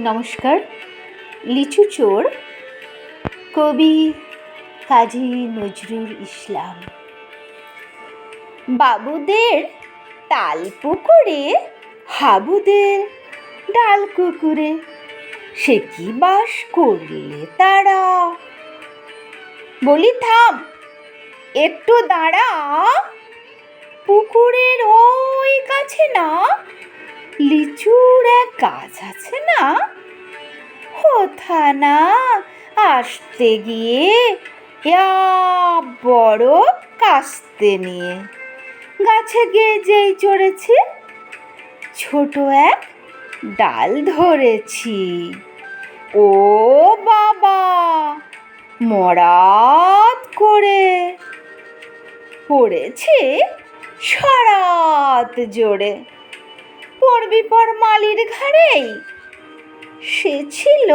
নমস্কার। লিচু চোর, কবি কাজী নজরুল ইসলাম। বাবুদের তাল পুকুরে, হাবুদের ডাল কুকুরে, সে কি বাস করলে তারা? বলি, থাম, একটু দাঁড়া। পুকুরের ওই কাছে না লিচুর এক গাছ আছে না? কোথা না আসতে গিয়ে বড় কাস্তে নিয়ে। গাছে গিয়ে যেই চড়েছি, ছোট এক ডাল ধরেছি। ও বাবা মরাত করে পড়েছে সরাত জোরে। পড়বি পর মালির ঘাড়েই সে ছিল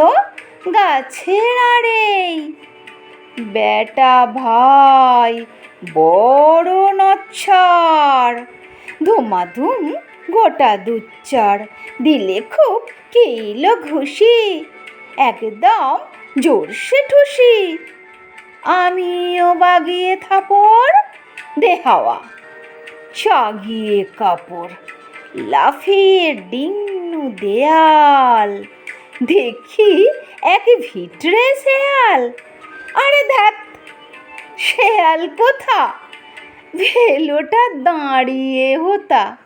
গাছের আড়েই বেটা ভাই, বড় নচ্ছার। ধুমাধুম গোটা দুচ্চার দিলে খুব কেইল ঘুষি। একদম জোরসে ঠুসি। আমিও বাগিয়ে থাপড় দেহাওয়া চাগিয়ে কাপড়। লাফিয়ে ডিঙ্গু দেয়াল। দেখি এক ভিতরে শেয়াল। আরে ধ্যাত শেয়াল কোথা? ভেলোটা দাঁড়িয়ে হতা।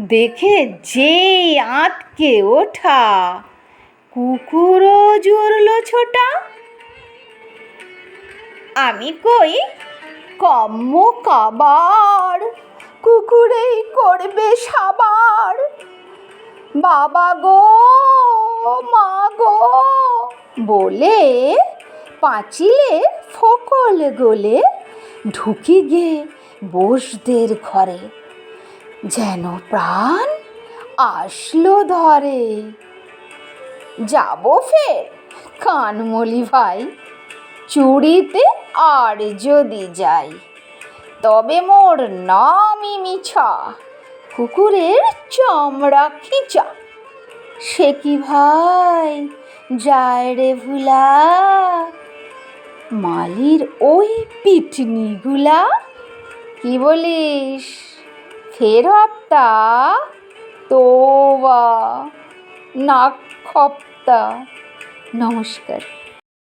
দেখে যে আঁতকে ওঠা। কুকুরও জুড়ল ছোটা। আমি কই, কম্ম কাবার কুকুরেই করবে সাবার। বাবা গো, মা গো, বলে পাঁচিলে ফকল গোলে ঢুকি গে বসদের ঘরে। যেন প্রাণ আসলো ধরে। যাব ফের, কানমলি ভাই চুরিতে আর যদি যাই। তবে মোর নামই মিছা। কুকুরের চমড়া খিঁচা। সে কি ভাই যায় রে ভুলা? মালির ওই পিটনিগুলা? কি বলিস? ফের হপ্তা? তোবা? নাক খপ্তা নমস্কার।